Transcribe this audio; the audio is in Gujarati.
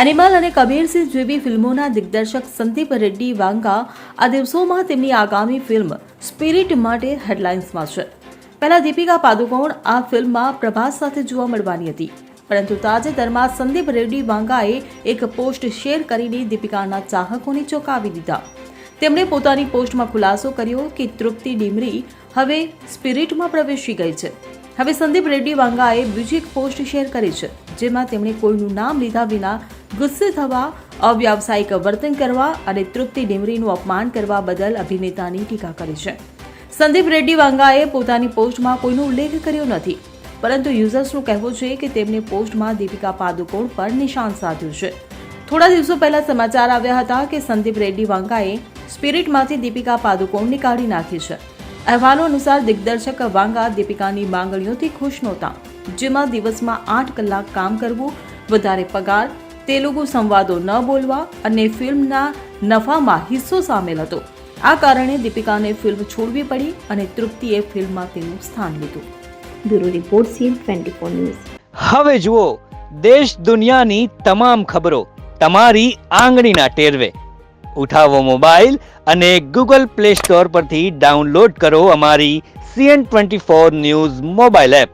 એનિમલ અને કબીરસિંહ જેવી ફિલ્મોના દિગ્દર્શક સંદીપ રેડ્ડી વાંગા આ દિવસોમાં તેમની આગામી ફિલ્મ સ્પિરિટ માટે હેડલાઇન્સમાં છે. પહેલા દીપિકા પાદુકોણ આ ફિલ્મમાં પ્રભાસ સાથે જોવા મળવાની હતી. પરંતુ તાજેતરમાં સંદીપ રેડ્ડી વાંગાએ એક પોસ્ટ શેર કરીને દીપિકાના ચાહકોને ચોંકાવી દીધા. તેમણે પોતાની પોસ્ટમાં ખુલાસો કર્યો કે તૃપ્તિ ડીમરી હવે સ્પિરિટમાં પ્રવેશી ગઈ છે. હવે સંદીપ રેડ્ડી વાંગાએ બીજી એક પોસ્ટ શેર કરી છે, જેમાં તેમણે કોઈનું નામ લીધા વિના ગુસ્સે થવા, અવ્યાવસાયિક વર્તન કરવા અને તૃપ્તિ ડીમરીનું અપમાન કરવા બદલ અભિનેતાની ટીકા કરી છે. સંદીપ રેડ્ડી વાંગાએ પોતાની પોસ્ટમાં કોઈનો ઉલ્લેખ કર્યો નથી. પરંતુ યુઝર્સનું કહેવું છે કે તેમને પોસ્ટમાં દીપિકા પાદુકોણ પર નિશાન સાધ્યું છે. થોડા દિવસો પહેલા સમાચાર આવ્યા હતા કે સંદીપ રેડ્ડી વાંગાએ સ્પિરિટમાંથી દીપિકા પાદુકોણ કાઢી નાખી છે. અહેવાલો અનુસાર દિગ્દર્શક વાંગા દીપિકાની માંગણીઓથી ખુશ નહોતા. જેમાં દિવસમાં આઠ કલાક કામ કરવું, વધારે પગાર તેલુગુ સંવાદો ન બોલવા અને ફિલ્મના નફામાં હિસ્સો સામેલ હતો. આ કારણે દીપિકાને ફિલ્મ છોડવી પડી અને તૃપ્તિએ ફિલ્મમાં તેનું સ્થાન લીધું. Bureau report CN twenty four news. હવે જુઓ દેશ દુનિયાની તમામ ખબરો તમારી આંગળીના ટેરવે. ઉઠાવો મોબાઈલ અને ગૂગલ પ્લે સ્ટોર પરથી ડાઉનલોડ કરો અમારી CN twenty four news mobile app.